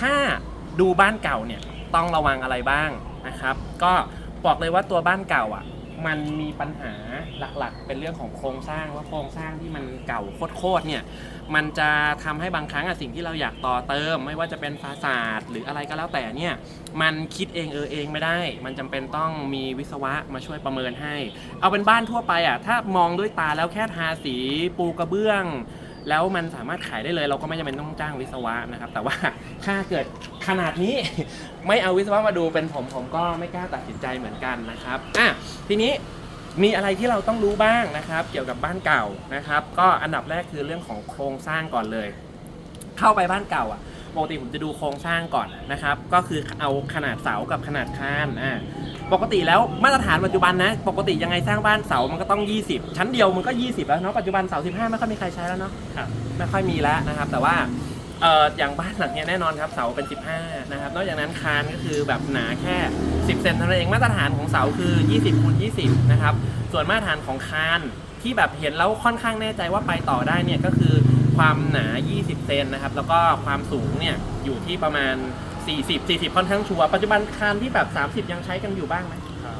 ถ้าดูบ้านเก่าเนี่ยต้องระวังอะไรบ้างนะครับ ก็บอกเลยว่าตัวบ้านเก่าอะมันมีปัญหาหลักๆ เป็นเรื่องของโครงสร้างว่าโครงสร้างที่มันเก่าโคตรๆเนี่ยมันจะทำให้บางครั้งอะสิ่งที่เราอยากต่อเติม ไม่ว่าจะเป็นฟาสาดหรืออะไรก็แล้วแต่เนี่ยมันคิดเองเออเองไม่ได้ มันจำเป็นต้องมีวิศวะมาช่วยประเมินให้ เอาเป็นบ้านทั่วไปอะถ้ามองด้วยตาแล้วแค่ทาสีปูกระเบื้อง แล้วมันสามารถขายได้เลย เราก็ไม่จำเป็นต้องจ้างวิศวะนะครับ แต่ว่าถ้าเกิดขนาดนี้ ไม่เอาวิศวะมาดูเป็นผมผมก็ไม่กล้าตัดสินใจเหมือนกันนะครับอะทีนี้มีอะไรที่เราต้องรู้บ้างนะครับ เกี่ยวกับบ้านเก่านะครับ ก็อันดับแรกคือเรื่องของโครงสร้างก่อนเลย เข้าไปบ้านเก่าอะ ปกติผมจะดูโครงสร้างก่อนนะครับ ก็คือเอาขนาดเสากับขนาดคานอ่าปกติแล้วมาตรฐานปัจจุบันนะ ปกติยังไงสร้างบ้านเสามันก็ต้อง 20 ชั้นเดียวมันก็ 20 แล้วเนาะปัจจุบันเสา15 ไม่ค่อยมีใครใช้แล้วเนาะครับไม่ค่อยมีแล้วนะครับ แต่ว่าเอ่ออย่างบ้านหลังเนี้ยแน่นอนครับเสาเป็น 15 นะครับ นอกจากนั้นคานก็คือแบบหนาแค่ 10 เซนเท่านั้นเองมาตรฐานของเสาคือ 20คูณ20 นะครับ ส่วนมาตรฐานของคานที่แบบเห็นแล้วค่อนข้างแน่ใจว่าไปต่อได้เนี่ยก็คือ ความหนา 20 เซนนะครับ แล้วก็ความสูงเนี่ยอยู่ที่ประมาณ 40 40 ค่อนข้างชัวร์ปัจจุบันคานที่แบบ 30 ยังใช้กันอยู่บ้างไหมครับ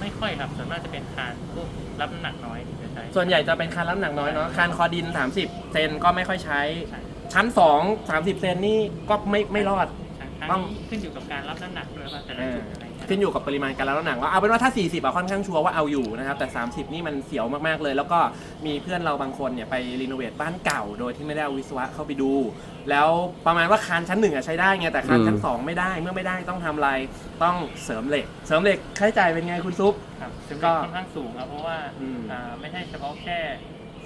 ไม่ค่อยครับส่วนมากจะเป็นคานพวกรับน้ำหนักน้อยที่จะใช้ส่วนใหญ่จะเป็นคานรับหนักน้อยเนาะคานคอดิน 30 เซนก็ไม่ค่อยใช้ ใช่ชั้น 2 30 เซนนี่ก็ไม่ไม่รอดครั้งต้องนี้ขึ้นอยู่กับการรับน้ำหนักด้วยว่าแต่ละจุดอะไรเงี้ย ขึ้นอยู่กับปริมาณการรับน้ำหนักว่าเอาเป็นว่าถ้า 40อะค่อนข้างชัวร์ว่าเอาอยู่นะครับแต่ 30 นี่มันเสียวมากๆเลย แล้วก็มีเพื่อนเราบางคนเนี่ยไปรีโนเวทบ้านเก่า โดยที่ไม่ได้เอาวิศวะเข้าไปดู แล้วประมาณว่าคานชั้นหนึ่งอะใช้ได้ไงแต่คานชั้นอืมสองไม่ได้เมื่อไม่ได้ต้องทำอะไรต้องเสริมเหล็ก เสริมเหล็กค่าใช้จ่ายเป็นไงคุณซุป ครับซึ่งก็ก็ค่อนข้างสูงครับเพราะว่าอืม อ่าไม่ใช่เฉพาะแค่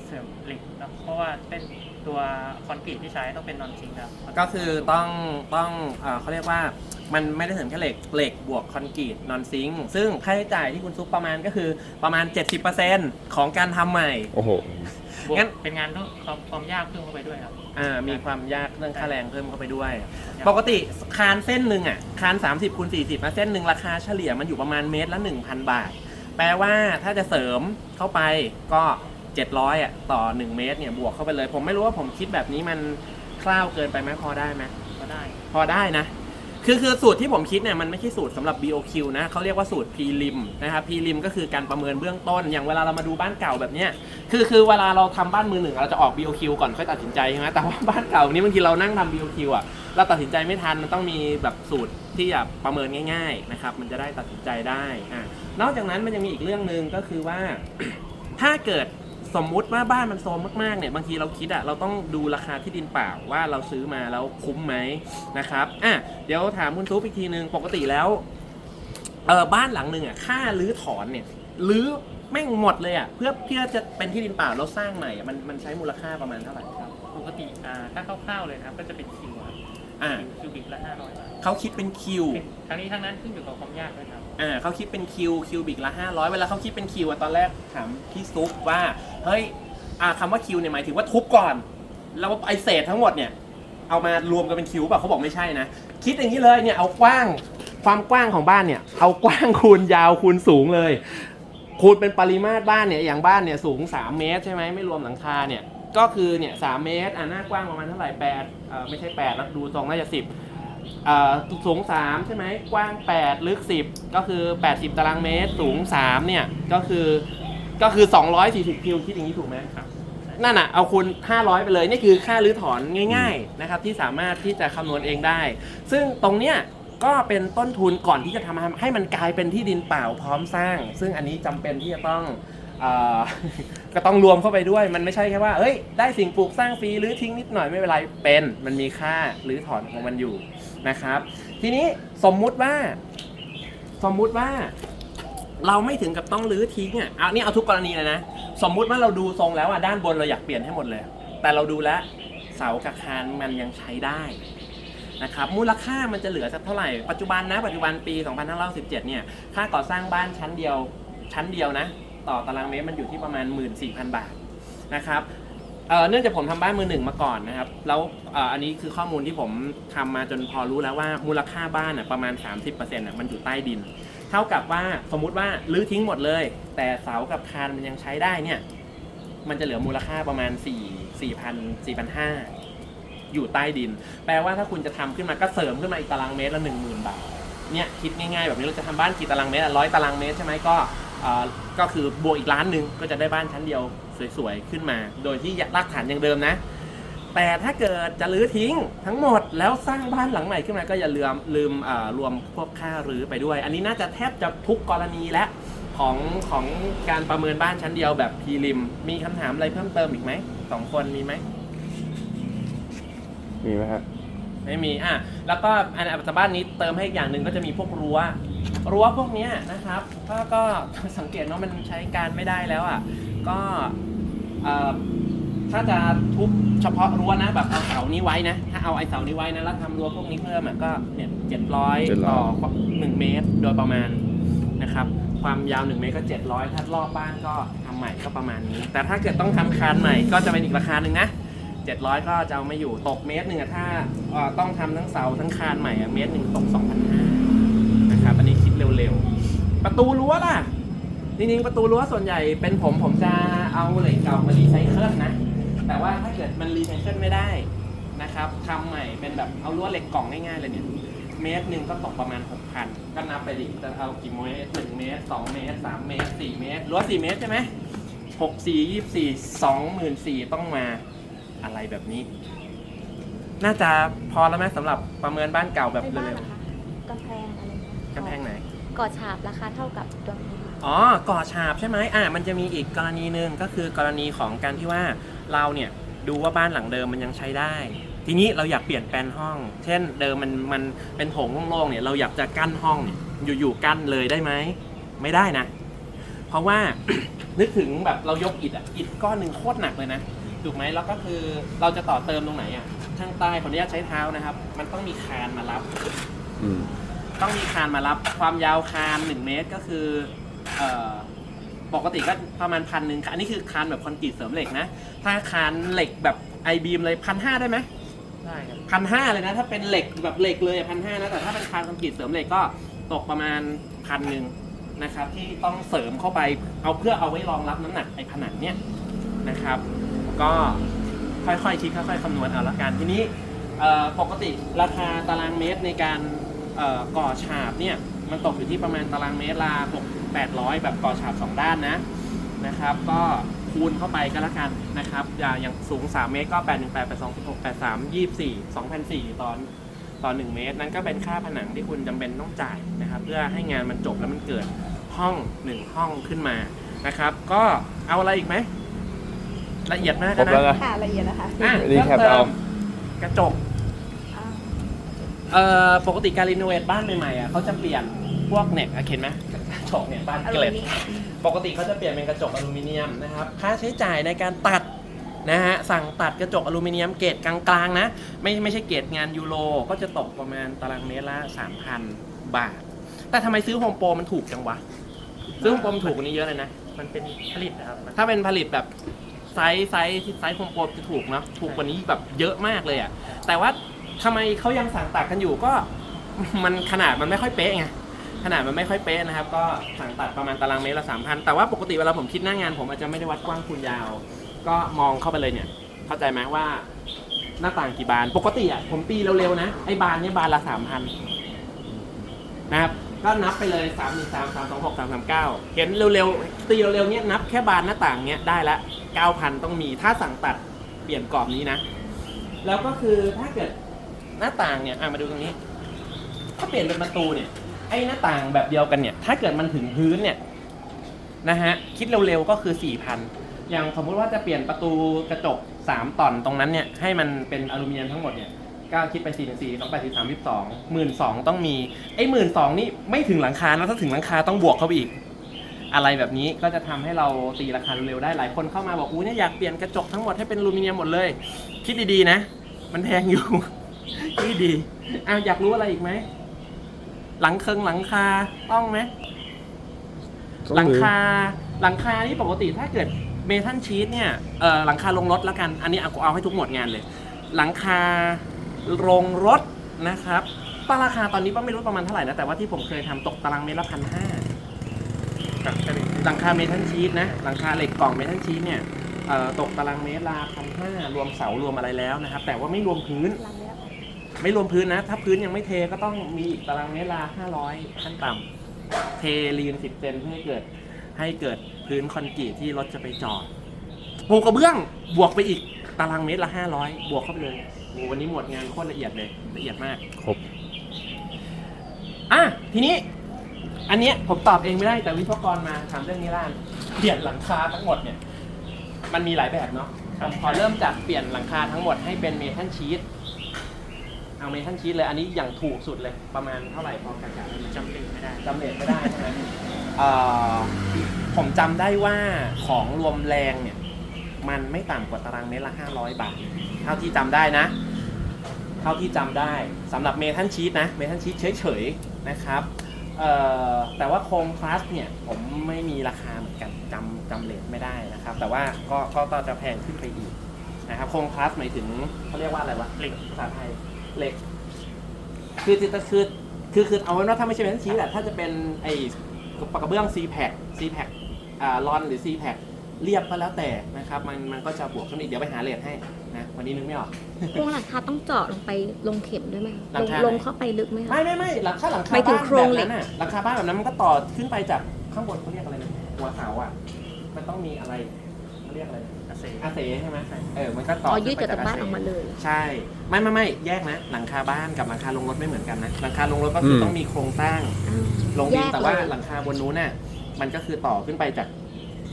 เสริมเหล็กนะเพราะว่าเป็นตัวคอนกรีตที่ใช้ต้องเป็นนอนจริงครับก็คือต้องต้องเอ่อเขาเรียกว่า มันไม่ได้เสริมแค่เหล็กเหล็กบวกคอนกรีตนอนซิงค์ซึ่งค่าใช้จ่ายที่คุณซุปประมาณก็คือประมาณ 70%ของการทำใหม่ โอ้โห บวกงั้น เป็นงานต้องความความยากเพิ่มเข้าไปด้วยครับ อ่ามีความยากเรื่องค่าแรงเพิ่มเข้าไปด้วยยากปกติคานเส้นหนึ่งอะ คาน 30คูณ40นะเส้นหนึ่งราคาเฉลี่ยมันอยู่ประมาณเมตรละ 1,000 บาท แปลว่าถ้าจะเสริมเข้าไปก็ 700อะต่อ 1 เมตรเนี่ยบวกเข้าไปเลย ผมไม่รู้ว่าผมคิดแบบนี้มันคร่าวเกินไปไหมพอได้ไหมก็ได้ พอได้นะ คือคือสูตรที่ผมคิดเนี่ยมันไม่ใช่สูตรสำหรับ BOQ นะเขาเรียกว่าสูตร Prelim นะครับ Prelim ก็คือการประเมินเบื้องต้น อย่างเวลาเรามาดูบ้านเก่าแบบเนี้ยคือคือเวลาเราทำบ้านมือหนึ่งเราจะออก BOQ ก่อนค่อยตัดสินใจใช่ไหมแต่ว่าบ้านเก่านี้บางทีเรานั่งทำ BOQ อะเราตัดสินใจไม่ทันมันต้องมีแบบสูตรที่จะประเมินง่ายๆนะครับมันจะได้ตัดสินใจได้อ่านอกจากนั้นมันยังมีอีกเรื่องหนึ่งก็คือว่า ถ้าเกิด สมมุติว่าบ้านมันโซมมากๆเนี่ยบางทีเราคิดอะเราต้องดูราคาที่ดินเปล่าว่าเราซื้อมาแล้วคุ้มไหมนะครับอะเดี๋ยวถามคุณซุปอีกทีนึงปกติแล้วเออบ้านหลังหนึ่งอะค่ารื้อถอนเนี่ยรื้อแม่งหมดเลยอะเพื่อเพื่อจะเป็นที่ดินเปล่าแล้วสร้างใหม่อะมันมันใช้มูลค่าประมาณเท่าไหร่ครับปกติอ่าถ้าคร่าวๆเลยนะครับก็จะเป็นคิวครับอ่าคิวบิกละห้าร้อยบาทเขาคิดเป็นคิวทั้งนี้ทั้งนั้นขึ้นอยู่กับความยากด้วยครับ อ่าเขาคิดเป็นคิวคิวบิกละ500 เวลาเขาคิดเป็นคิวอะตอนแรกถามพี่ซุปว่า เฮ้ยอ่าคำว่าคิวเนี่ยหมายถึงว่าทุบก่อน แล้วไอเศษทั้งหมดเนี่ย เอามารวมกันเป็นคิวเปล่ะเขาบอกไม่ใช่นะ คิดอย่างนี้เลยเนี่ยเอากว้างความกว้างของบ้านเนี่ย เอากว้างคูณยาวคูณสูงเลย คูณเป็นปริมาตรบ้านเนี่ยอย่างบ้านเนี่ยสูง 3 เมตรใช่ไหมไม่รวมหลังคาเนี่ยก็คือเนี่ยสเมตรอะหน้ากว้างประมาณเท่าไหร่แปดเอ่อไม่ใช่8แล้วดูทรงน่าจะ10 สูง 3 ใช่ไหมกว้าง 8 ลึก 10 ก็คือ 80 ตารางเมตร สูง 3 เนี่ย ก็คือก็คือ 240 คิว คิดอย่างนี้ถูกไหมครับ นั่นน่ะ เอาคูณ500 ไปเลย นี่คือค่ารื้อถอนง่ายๆนะครับ ที่สามารถที่จะคำนวณเองได้ ซึ่งตรงเนี้ยก็เป็นต้นทุนก่อนที่จะทำให้มันกลายเป็นที่ดินเปล่าพร้อมสร้าง ซึ่งอันนี้จำเป็นที่จะต้อง อ่อก็ต้องรวมเข้าไปด้วย มันไม่ใช่แค่ว่า เอ้ย ได้สิ่งปลูกสร้างฟรีหรือทิ้งนิดหน่อยไม่เป็นไร เป็น มันมีค่าหรือถอนของมันอยู่นะครับ ทีนี้สมมุติว่า สมมุติว่า เราไม่ถึงกับต้องรื้อทิ้งอะเอานี่เอาทุกกรณีเลยนะ สมมุติว่าเราดูทรงแล้วอะด้านบนเราอยากเปลี่ยนให้หมดเลย แต่เราดูแล้ว เสากับคานมันยังใช้ได้นะครับมูลค่ามันจะเหลือสักเท่าไหร่ ปัจจุบันนะ ปัจจุบันปี 2517 เนี่ย ค่าก่อสร้างบ้านชั้นเดียว ชั้นเดียวนะ ต่อตารางเมตรมันอยู่ที่ประมาณ 14,000 บาทนะครับเนื่องจากผมทำบ้านมือหนึ่งมาก่อนนะครับ แล้วอ,อันนี้คือข้อมูลที่ผมทำมาจนพอรู้แล้วว่ามูลค่าบ้านอะประมาณ 30%อะมันอยู่ใต้ดิน เท่ากับว่าสมมุติว่ารื้อทิ้งหมดเลย แต่เสากับคานมันยังใช้ได้เนี่ย มันจะเหลือมูลค่าประมาณ 4 4 0 0 4 5 0 0 อยู่ใต้ดิน แปลว่าถ้าคุณจะทำขึ้นมาก็เสริมขึ้นมาอีกตารางเมตรละหนึ่งหมื่นบาท เนี่ยคิดง่ายๆแบบนี้เราจะทำบ้านกี่ตารางเมตรร้อยตารางเมตรใช่ไหมก็ ก็คือบวกอีกล้านหนึ่งก็จะได้บ้านชั้นเดียวสวยๆขึ้นมา โดยที่รากฐานอย่างเดิมนะ แต่ถ้าเกิดจะรื้อทิ้งทั้งหมดแล้วสร้างบ้านหลังใหม่ขึ้นมาก็อย่าลืมลืมเอ่อรวมพวกค่ารื้อไปด้วย อันนี้น่าจะแทบจะทุกกรณีและของของการประเมินบ้านชั้นเดียวแบบพีริม มีคำถามอะไรเพิ่มเติมอีกไหมสองคนมีไหมมีไหมฮะไม่มีอะแล้วก็อันอันบ้านนี้เติมให้อีกอย่างหนึ่งก็จะมีพวกรั้ว รั้วพวกเนี้ยนะครับก็ก็สังเกตว่ามันใช้การไม่ได้แล้วอะก็เอ่อถ้าจะทุบเฉพาะรั้วนะแบบเอาเสานี้ไว้นะ ถ้าเอาไอ้เสานี้ไว้นะแล้วทำรั้วพวกนี้เพิ่มอะก็เนี่ยเจ็ดร้อย700ต่อหนึ่งเมตรโดยประมาณนะครับ ความยาวหนึ่งเมตรก็เจ็ดร้อยถ้ารอบบ้านก็ทำใหม่ก็ประมาณนี้ แต่ถ้าเกิดต้องทำคานใหม่ก็จะเป็นอีกราคาหนึ่งนะ700ก็จะเอาไม่อยู่ตกเมตรหนึ่งอะถ้าเอ่อต้องทำทั้งเสาทั้งคานใหม่อะเมตรหนึ่งตก2,500นะครับอันนี้คิด เร็วๆ ประตูรั้วล่ะ จริงๆ ประตูรั้วส่วนใหญ่เป็นผมผมจะเอาเหล็กเก่ามารีไซเคิลนะ แต่ว่าถ้าเกิดมันรีไซเคิลไม่ได้นะครับทำใหม่เป็นแบบเอารั้วเหล็กกล่องง่ายๆเลยเนี่ย เมตรหนึ่งก็ตกประมาณ 6,000 ก็นับไปดิจะเอากี่เมตรหนึ่งเมตรสองเมตรสามเมตรสี่เมตรรั้วสี่เมตรใช่ไหมหกสี่ยี่สี่สองหมื่นสี่ต้องมาอะไรแบบนี้ น่าจะพอแล้วไหมสำหรับประเมินบ้านเก่าแบบในเร็บ้านวนะคะกำแพงอะไรเงี้ยๆกำแพงไหน ก่อฉาบราคาเท่ากับตัวนี้ค่ะอ๋อก่อฉาบใช่ไหมอ่ามันจะมีอีกกรณีหนึ่งก็คือกรณีของการที่ว่าเราเนี่ยดูว่าบ้านหลังเดิมมันยังใช้ได้ ทีนี้เราอยากเปลี่ยนแปลนห้อง เช่นเดิมมันมันเป็นโถงโล่งๆเนี่ยเราอยากจะกั้นห้องเนี่ยอยู่ๆกั้นเลยได้ไหมไม่ได้นะ เพราะว่า นึกถึงแบบเรายกอิฐอะอิฐก้อนหนึ่งโคตรหนักเลยนะถูกไหมแล้วก็คือเราจะต่อเติมตรงไหนอะข้างใต้ขออนุญาตใช้เท้านะครับ มันต้องมีคานมารับ อืม ต้องมีคานมารับความยาวคาน 1 เมตรก็คือเอ่อปกติก็ประมาณพันหนึ่งอันนี้คือคานแบบคอนกรีตเสริมเหล็กนะ ถ้าคานเหล็กแบบไอบีมเลยพันห้าได้ไหมได้ครับพันห้าเลยนะ ถ้าเป็นเหล็กแบบเหล็กเลยพันห้านะ แต่ถ้าเป็นคานคอนกรีตเสริมเหล็กก็ตกประมาณพันหนึ่งนะครับ ที่ต้องเสริมเข้าไปเอาเพื่อเอาไว้รองรับน้ำหนักไอ้ผนังเนี่ยนะครับ ก็ค่อยๆคิดค่อยๆคำนวณเอาละกันทีนี้เอ่อปกติราคาตารางเมตรในการเอ่อ ก่อฉาบเนี่ยมันตกอยู่ที่ประมาณตารางเมตรละ6 800 แบบก่อฉาบ 2 ด้านนะนะครับ ก็คูณเข้าไปก็แล้วกันนะครับ อย่าอย่างสูง 3 เมตรก็ 8 1 8 8 2 6 8 3 24 2,004ตอนตอน1เมตร นั่นก็เป็นค่าผนังที่คุณจำเป็นต้องจ่ายนะครับ เพื่อให้งานมันจบแล้วมันเกิดห้อง 1 ห้องขึ้นมานะครับ ก็เอาอะไรอีกไหม ละเอียดมากครบนะแล้วนะค่ะละเอียดนะคะอะรีเพิ่มแคปเติเอามกระจกอ่า เอ่อปกติการรีโนเวทบ้านใหม่ๆอะเขาจะเปลี่ยนพวกเนี่ยอะเห็นไหมกระจกเนี่ยบ้านอเกลูล็ดมิเนียมปกติเขาจะเปลี่ยนเป็นกระจกอลูมิเนียมนะครับค่าใช้จ่ายในการตัดนะฮะสั่งตัดกระจกอลูมิเนียมเกรดกลางๆนะไม่ไม่ใช่เกรดงานยูโรก็จะตกประมาณตารางเมตรละ 3,000 บาท แต่ทำไมซื้อโฮมโปรมันถูกจังวะ ซื้อโฮมโปรมันถูกกว่านี้เยอะเลยนะ มันเป็นผลิตนะครับถ้าเป็นผลิตแบบไซส์ไซส์ไซส์โฮมโปรจะถูกเนาะถูกกว่านี้แบบเยอะมากเลยอะ่ะแต่ว่า ทำไมเขายังสั่งตัดกันอยู่ก็มันขนาดมันไม่ค่อยเป๊ะไงขนาดมันไม่ค่อยเป๊ะนะครับ ก็สั่งตัดประมาณตารางเมตรละสามพันแต่ว่าปกติเวลาผมคิดหน้างาน ผมอาจจะไม่ได้วัดกว้างคูณยาว ก็มองเข้าไปเลยเนี่ย เข้าใจไหมว่าหน้าต่างกี่บาน ปกติอะผมตีเร็วๆนะไอ้บานเนี่ยบานละสามพันนะครับก็นับไปเลยสามหนึ่งสามสามสองหกสามสามเก้าเห็นเร็วๆตีเร็วๆเนี้ยนับแค่บานหน้าต่างเนี้ยได้ละเก้าพันต้องมีถ้าสั่งตัดเปลี่ยนกรอบนี้นะ แล้วก็คือถ้าเกิด หน้าต่างเนี่ยอะมาดูตรงนี้ ถ้าเปลี่ยนเป็นประตูเนี่ยไอ้หน้าต่างแบบเดียวกันเนี่ย ถ้าเกิดมันถึงพื้นเนี่ยนะฮะคิดเร็วๆก็คือ4,000อย่างสมมุติว่าจะเปลี่ยนประตูกระจก3ตอนตรงนั้นเนี่ยให้มันเป็นอลูมิเนียมทั้งหมดเนี่ยก็คิดเป็น4 1 4 2 8 4 3 2 1 2 0ต้องมีไอ้หมื่นสองนี่ไม่ถึงหลังคาแล้วถ้าถึงหลังคาต้องบวกเข้าไปอีก อะไรแบบนี้ก็จะทำให้เราตีราคาเร็วได้หลายคนเข้ามาบอกอู้เนี่ยอยากเปลี่ยนกระจกทั้งหมดให้เป็นอลูมิเนียมหมดเลย คิดดีๆนะ มันแพงอยู่ คิดดีๆอ้าวอยากรู้อะไรอีกไหม หลังเคิงหลังคาต้องไหม หลังคา หลังคานี่ปกติถ้าเกิดเมทัลชีตเนี่ยเออหลังคาลงรถแล้วกัน อันนี้เอาเอาให้ทุกหมวดงานเลย หลังคาโรงรถนะครับตราคาตอนนี้ก็ไม่รู้ประมาณเท่าไหร่นะแต่ว่าที่ผมเคยทำตกตารางเมตรละพันห้าหลังคาเมทัลชีตนะ หลังคาเหล็กกล่องเมทัลชีตเนี่ยเอ่อตกตารางเมตรละพันห้ารวมเสารวมอะไรแล้วนะครับ แต่ว่าไม่รวมพื้นหลังเนี้ยค่ะ ไม่รวมพื้นนะ ถ้าพื้นยังไม่เทก็ต้องมีอีกตารางเมตรละห้าร้อยขั้นต่ำเทลีนสิบเซนเพื่อให้เกิดให้เกิดพื้นคอนกรีตที่รถจะไปจอดปูกระเบื้องบวกไปอีกตารางเมตรละห้าร้อยบวกเข้าไปเลยโอ้วันนี้หมดงานโคตรละเอียดเลยละเอียดมาก ครบ อะทีนี้ อันเนี้ยผมตอบเองไม่ได้แต่วิศวกรมาถามเรื่องนี้ล่านเปลี่ยนหลังคาทั้งหมดเนี่ย มันมีหลายแบบเนาะผมขอเริ่มจากเปลี่ยนหลังคาทั้งหมดให้เป็นเมทัลชีต เอาเมทัลชีตเลยอันนี้อย่างถูกสุดเลยประมาณเท่าไหร่พอกะกะได้ไหมจำเป็นไม่ได้จำเลทไม่ได้ใช่ไหมเอ่อผมจำได้ว่าของรวมแรงเนี่ย มันไม่ต่ำกว่าตารางเมตรละ500 บาท เท่าที่จำได้นะ เท่าที่จำได้สำหรับเมทัลชีตนะ เมทัลชีตเฉยๆนะครับเอ่อแต่ว่าโครงคลาสเนี่ย ผมไม่มีราคาเหมือนกันจำจำเลทไม่ได้นะครับ แต่ว่าก็ก็ก็จะแพงขึ้นไปอีกนะครับโครงคลาสหมายถึงเขาเรียกว่าอะไรวะเหล็กภาษาไทย เหล็ก คือคือคือคือคือเอาไว้ว่าถ้าไม่ใช่เป็นชี้แหละถ้าจะเป็นไอ้ปากกระเบื้อง C pack C pack อ่ารอนหรือ C pack เรียบก็แล้วแต่นะครับ มันมันก็จะบวกขึ้นอีกเดี๋ยวไปหาเลทให้นะวันนี้นึกไม่ออก โครงหลังคาต้องเจาะลงไปลงเข็มด้วยไหมคะหลังคาลงเข้าไปลึกไหมคะ ไม่ไม่ไม่หลังคาหลังคาหมายถึงบ้านโครงแบบเหล็กนั้นน่ะหลังคาบ้านแบบนั้นมันก็ต่อขึ้นไปจากข้างบนเขาเรียกอะไรนะหัวเสาอะ มันต้องมีอะไรเขาเรียกอะไรนะอา เซอาเซใช่ไหมเออมันก็ต่ออ๋อขึ้นยืดไปจากอาบ้านเซออกมาเลย ใช่ ไม่ไม่ไม่แยกนะ หลังคาบ้านกับหลังคาลงรถไม่เหมือนกันนะหลังคาลงรถก็คืออมต้องมีโครงสร้างอ้าวลงดินแยกแต่ว่าเลยหลังคาบนนู้นน่ะมันก็คือต่อขึ้นไปจาก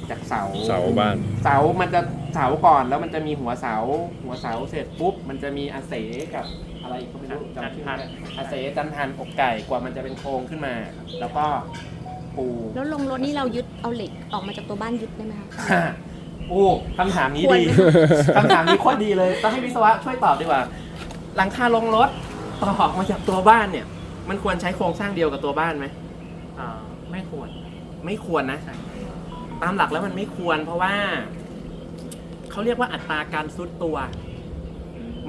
จากเสาเสาบ้าน เสามันจะเสาก่อนแล้วมันจะมีหัวเสา หัวเสาเสร็จปุ๊บมันจะมีอาเสกับอะไรอีกก็ไม่รู้จำชื่อไม่ได้อาเสจันทันอกไก่กว่ามันจะเป็นโครงขึ้นมา แล้วก็ปูแล้วลงรถนี่เรายึดเอาเหล็กออกมาจากตัวบ้านยึดได้ไหมคะ โอ้คำถามนี้ควรดีไหมคำถามนี้โคตรดีเลยต้องให้วิศวะช่วยตอบดีกว่า หลังคาลงรถต่อออกมาจากตัวบ้านเนี่ย มันควรใช้โครงสร้างเดียวกับตัวบ้านไหมอ่าไม่ควร ไม่ควรนะใช่ตามหลักแล้วมันไม่ควร เพราะว่าเขาเรียกว่าอัตราการซุดตัว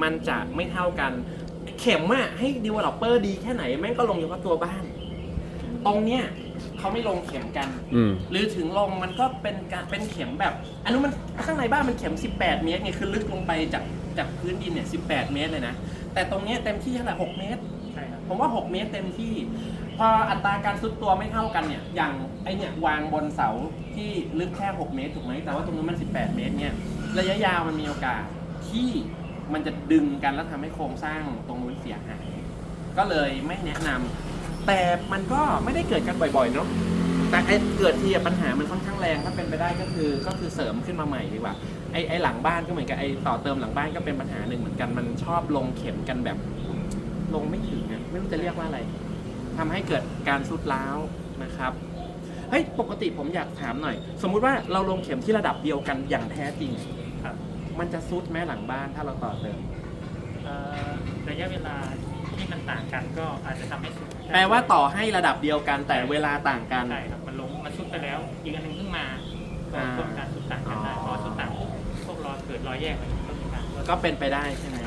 มันจะไม่เท่ากัน เข็มอะให้ developer ดีแค่ไหนแม่งก็ลงอยู่กับตัวบ้าน ตรงเนี้ย เขาไม่ลงเข็มกัน อืม หรือถึงลงมันก็เป็นการเป็นเข็มแบบอันนู้นมันข้างในบ้านมันเข็ม 18 เมตรไงคือลึกลงไปจากจากพื้นดินเนี่ย 18 เมตรเลยนะ แต่ตรงเนี้ยเต็มที่เท่าไหร่6เมตร ใช่ครับ ผมว่า 6 เมตรเต็มที่ พออัตราการซุดตัวไม่เท่ากันเนี่ย อย่างไอเนี่ยวางบนเสาที่ลึกแค่ 6 เมตรถูกไหมแต่ว่าตรงนู้นมัน 18 เมตรเนี่ย ระยะยาวมันมีโอกาสที่มันจะดึงกันแล้วทำให้โครงสร้างตรงนู้นเสียหาย ก็เลยไม่แนะนำ แต่มันก็ไม่ได้เกิดกันบ่อยๆเนาะแต่ไอเกิดทีอะปัญหามันค่อนข้างแรงถ้าเป็นไปได้ก็คือก็คือเสริมขึ้นมาใหม่ดีกว่าไอไอหลังบ้านก็เหมือนกับไอต่อเติมหลังบ้านก็เป็นปัญหาหนึ่งเหมือนกันมันชอบลงเข็มกันแบบ ลงไม่ถึงอะไม่รู้จะเรียกว่าอะไรทำให้เกิดการสุดล้าวนะครับเฮ้ยปกติผมอยากถามหน่อย สมมุติว่าเราลงเข็มที่ระดับเดียวกันอย่างแท้จริงครับ มันจะซุดแม้หลังบ้านถ้าเราต่อเติม เอ่อระยะเวลาที่มัน ต่างกันก็อาจจะทำให้สุดแปลว่าต่อให้ระดับเดียวกันแต่เวลาต่างกัน ใช่ครับมันลงมันสุดไปแล้ว อีกอันหนึ่งเพิ่งมาก็อ่าช่วงการสุดต่างกันได้อ๋อเพราะว่าสุดต่างปุ๊บพวกรอยเกิดรอยแยกมันก็มีการก็เป็นไปได้ใช่ไหมก็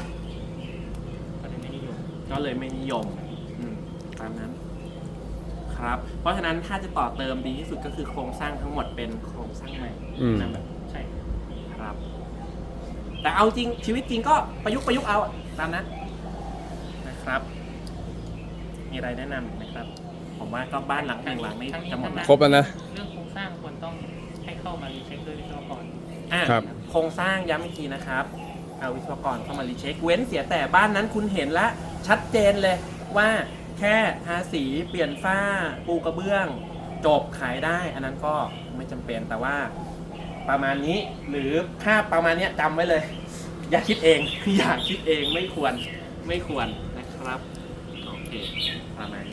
เลยไม่นิยมก็เลยไม่นิยมอืมตามนั้นครับ เพราะฉะนั้นถ้าจะต่อเติมดีที่สุดก็คือโครงสร้างทั้งหมดเป็นโครงสร้างใหม่อืมนั่นแบบใช่ครับ แต่เอาจริงชีวิตจริงก็ประยุกต์ประยุกต์เอาอะตามนั้นนะครับ มีอะไรแนะนำไหมครับ ผมว่าก็บ้านหลังหนึ่งหลังนี้จะหมดแล้วครบแล้วนะ เรื่องโครงสร้างควรต้องให้เข้ามารีเช็คด้วยวิศวกรอะครับ โครงสร้างย้ำอีกทีนะครับเอาวิศวกรเข้ามารีเช็ค เว้นเสียแต่บ้านนั้นคุณเห็นแล้วชัดเจนเลยว่าแค่ทาสีเปลี่ยนฝ้าปูกระเบื้อง จบขายได้ อันนั้นก็ไม่จำเป็นแต่ว่า ประมาณนี้หรือถ้าประมาณเนี้ยจำไว้เลย อย่าคิดเอง อย่าคิดเองไม่ควรไม่ควรนะครับ โอเคประมาณ